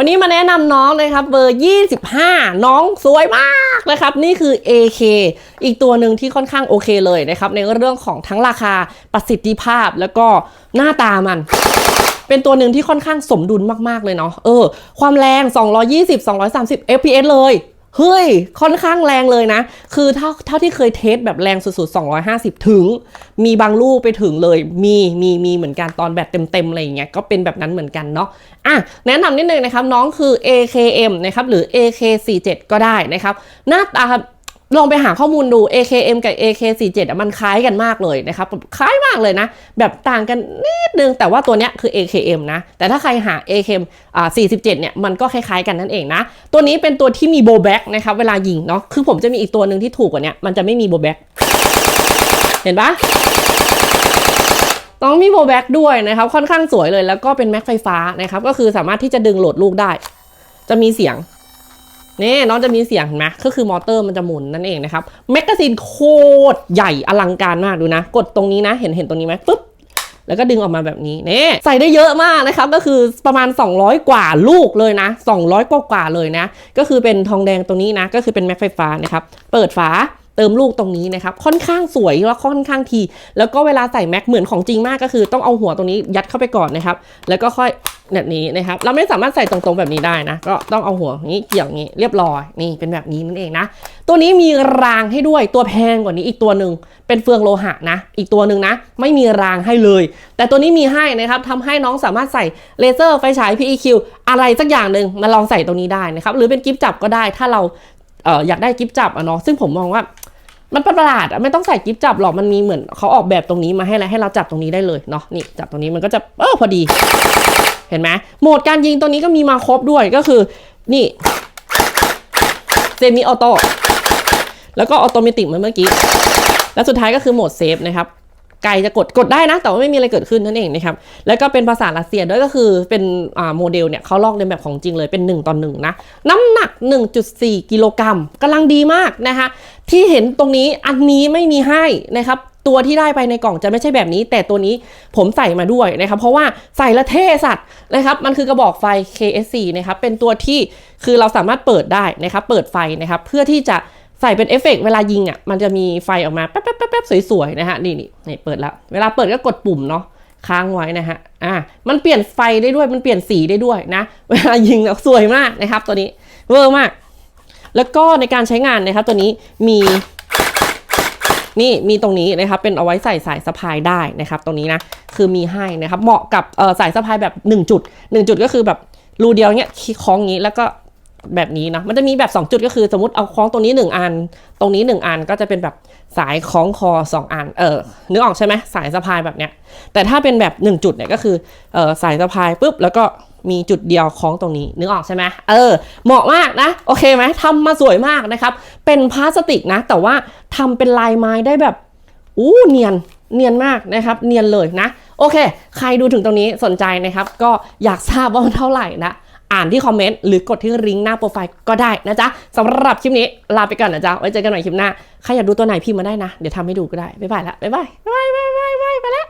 วันนี้มาแนะนำน้องนะครับเบอร์ 25 น้องสวยมากนะครับ นี่คือ AK อีกตัวหนึ่งที่ค่อนข้างโอเคเลยนะครับ ในเรื่องของทั้งราคาประสิทธิภาพแล้วก็หน้าตามัน เป็นตัวหนึ่งที่ค่อนข้างสมดุลมาก ๆ เลยเนาะเออ ความแรง 220 230 fps เลย เฮ้ย ค่อนข้างแรงเลยนะ คือเท่าเท่าที่เคยเทสแบบแรงสุดๆ 250 ถึง มีบางลูกไปถึงเลย มีมีมีเหมือนกันตอนแบตเต็มๆอะไรอย่างเงี้ย ก็เป็นแบบนั้นเหมือนกันเนาะ อะ แนะนำนิดนึงนะครับ น้องคือ AKM นะครับ หรือ AK47 ก็ได้นะครับ หน้าตา ลองไปหาข้อมูลดู AKM กับ AK47 มันคล้ายกันมากเลยนะครับ คล้ายมากเลยนะ แบบต่างกันนิดนึง แต่ว่าตัวเนี้ยคือ AKM นะ แต่ถ้าใครหา AKM อ่า47เนี่ย มันก็คล้ายๆกันนั่นเองนะ ตัวนี้เป็นตัวที่มีโบแบ็กนะครับ เวลายิงเนาะ คือผมจะมีอีกตัวหนึ่งที่ถูกกว่านี้มันจะไม่มีโบแบ็กเห็นปะต้องมีโบแบ็กด้วยนะครับ ค่อนข้างสวยเลย แล้วก็เป็นแม็กไฟฟ้านะครับ ก็คือสามารถที่จะดึงโหลดลูกได้ จะมีเสียง นี่น้องจะมีเสียงเห็นไหมก็คือมอเตอร์มันจะหมุนนั่นเองนะครับแมกกาซีนโคตรใหญ่อลังการมากดูนะ กดตรงนี้นะ เห็นเห็นตรงนี้ไหมปุ๊บแล้วก็ดึงออกมาแบบนี้เนี่ใส่ได้เยอะมากนะครับ ก็คือประมาณ 200 กว่าลูกเลยนะ 200 กว่ากว่าเลยนะ ก็คือเป็นทองแดงตรงนี้นะ ก็คือเป็นแม็กไฟฟ้านะครับ เปิดฝา เติมลูกตรงนี้นะครับค่อนข้างสวยแล้วค่อนข้างที แล้วก็เวลาใส่แม็กเหมือนของจริงมากก็คือ ต้องเอาหัวตรงนี้ยัดเข้าไปก่อนนะครับ แล้วก็ค่อยแบบนี้นะครับ เราไม่สามารถใส่ตรงๆแบบนี้ได้นะ ก็ต้องเอาหัวอย่างนี้เกี่ยวอย่างนี้เรียบร้อยนี่เป็นแบบนี้นั่นเองนะ ตัวนี้มีรางให้ด้วยตัวแพงกว่านี้อีกตัวหนึ่งเป็นเฟืองโลหะนะ อีกตัวหนึ่งนะ ไม่มีรางให้เลย แต่ตัวนี้มีให้นะครับทำให้น้องสามารถใส่เลเซอร์ไฟฉาย PEQ อะไรสักอย่างหนึ่งมาลองใส่ตรงนี้ได้นะครับหรือเป็นกิฟต์จับก็ได้ถ้าเราเอออยากได้กิฟจับอะเนาะซึ่งผมมองว่า มันประหลาดอะไม่ต้องใส่กิฟจับหรอกมันมีเหมือนเขาออกแบบตรงนี้มาให้แล้วให้เราจับตรงนี้ได้เลยเนาะนี่จับตรงนี้มันก็จะเออพอดี เห็นไหมโหมดการยิงตัวนี้ก็มีมาครบด้วยก็คือ นี่เซมิออโต้แล้วก็ออโตเมติกเหมือนเมื่อกี้ และสุดท้ายก็คือโหมดเซฟนะครับ ไกลจะกดกดได้นะ แต่ว่าไม่มีอะไรเกิดขึ้นนั่นเองนะครับ แล้วก็เป็นภาษารัสเซียด้วยก็คือเป็นโมเดลเนี่ยเขาลอกในแบบของจริงเลยเป็น 1ต่อ1นะ น้ำหนัก 1.4 กิโลกรัมกำลังดีมากนะคะที่เห็นตรงนี้อันนี้ไม่มีให้นะครับตัวที่ได้ไปในกล่องจะไม่ใช่แบบนี้ แต่ตัวนี้ผมใส่มาด้วยนะครับเพราะว่าใส่ละเท่สัตว์นะครับมันคือกระบอกไฟ KS4 นะครับเป็นตัวที่คือเราสามารถเปิดได้นะครับเปิดไฟนะครับเพื่อที่จะ ใส่เป็นเอฟเฟกต์เวลายิงอะมันจะมีไฟออกมาแป๊บแป๊บแป๊บแป๊บสวยๆนะฮะนี่นี่นี่เปิดแล้ว เวลาเปิดก็กดปุ่มเนาะค้างไว้นะฮะอ่ามันเปลี่ยนไฟได้ด้วยมันเปลี่ยนสีได้ด้วยนะ เวลายิงแล้วสวยมากนะครับ ตัวนี้เวอร์มาก แล้วก็ในการใช้งานนะครับ ตัวนี้มีนี่มีตรงนี้นะครับเป็นเอาไว้ใส่สายสะพายได้นะครับ ตรงนี้นะคือมีให้นะครับ เหมาะกับสายสะพายแบบ 1 จุด 1 จุดก็คือแบบรูเดียวเนี้ยคล้องงี้แล้วก็ แบบนี้เนาะมันจะมีแบบ 2 จุดก็คือสมมติเอาคล้องตรงนี้ 1 อัน ตรงนี้ 1 อันก็จะเป็นแบบสายคล้องคอ 2 อัน เออนึกออกใช่ไหมสายสะพายแบบเนี้ย แต่ถ้าเป็นแบบ 1 จุดเนี่ยก็คือเออสายสะพายปุ๊บแล้วก็มีจุดเดียวคล้องตรงนี้นึกออกใช่ไหมเออ เหมาะมากนะ โอเคไหมทำมาสวยมากนะครับ เป็นพลาสติกนะ แต่ว่าทำเป็นลายไม้ได้แบบอู้เนียนเนียนมากนะครับ เนียนเลยนะ โอเค ใครดูถึงตรงนี้สนใจนะครับ ก็อยากทราบว่ามันเท่าไหร่นะ อ่านที่คอมเมนต์หรือกดที่ลิงก์หน้าโปรไฟล์ก็ได้นะจ๊ะสำหรับคลิปนี้ลาไปก่อนนะจ๊ะไว้เจอกันใหม่คลิปหน้าใครอยากดูตัวไหนพิมพ์มาได้นะ เดี๋ยวทำให้ดูก็ได้บ๊ายบายละบ๊ายบายบ๊ายบายบ๊ายบายไปแล้ว